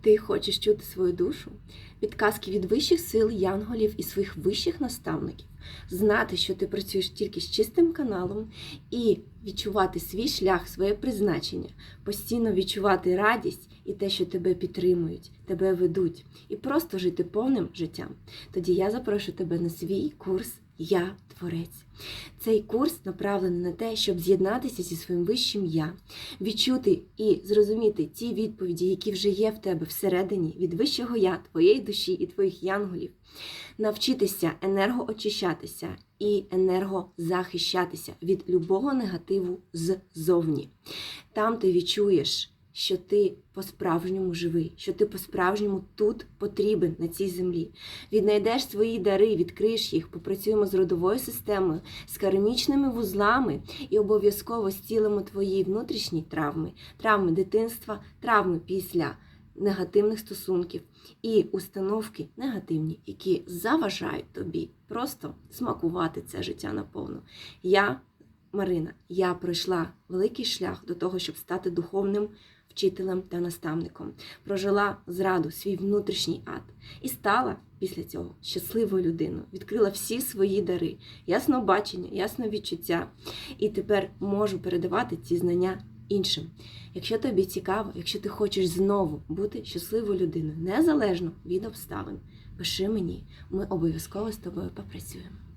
Ти хочеш чути свою душу, підказки від вищих сил, янголів і своїх вищих наставників, знати, що ти працюєш тільки з чистим каналом, і відчувати свій шлях, своє призначення, постійно відчувати радість і те, що тебе підтримують, тебе ведуть, і просто жити повним життям. Тоді я запрошую тебе на свій курс Я Творець. Цей курс направлений на те, щоб з'єднатися зі своїм вищим я, відчути і зрозуміти ті відповіді, які вже є в тебе всередині від вищого я, твоєї душі і твоїх янголів, навчитися енергоочищатися і енергозахищатися від любого негативу ззовні. Там ти відчуєш. Що ти по-справжньому живий, що ти по-справжньому тут потрібен на цій землі. Віднайдеш свої дари, відкриєш їх, попрацюємо з родовою системою, з кармічними вузлами і обов'язково зцілимо твої внутрішні травми, травми дитинства, травми після негативних стосунків і установки негативні, які заважають тобі просто смакувати це життя наповну. Я, Марина, я пройшла великий шлях до того, щоб стати духовним вчителем та наставником, прожила зраду свій внутрішній ад і стала після цього щасливою людиною, відкрила всі свої дари, ясно бачення, ясно відчуття, і тепер можу передавати ці знання іншим. Якщо тобі цікаво, якщо ти хочеш знову бути щасливою людиною, незалежно від обставин, пиши мені, ми обов'язково з тобою попрацюємо.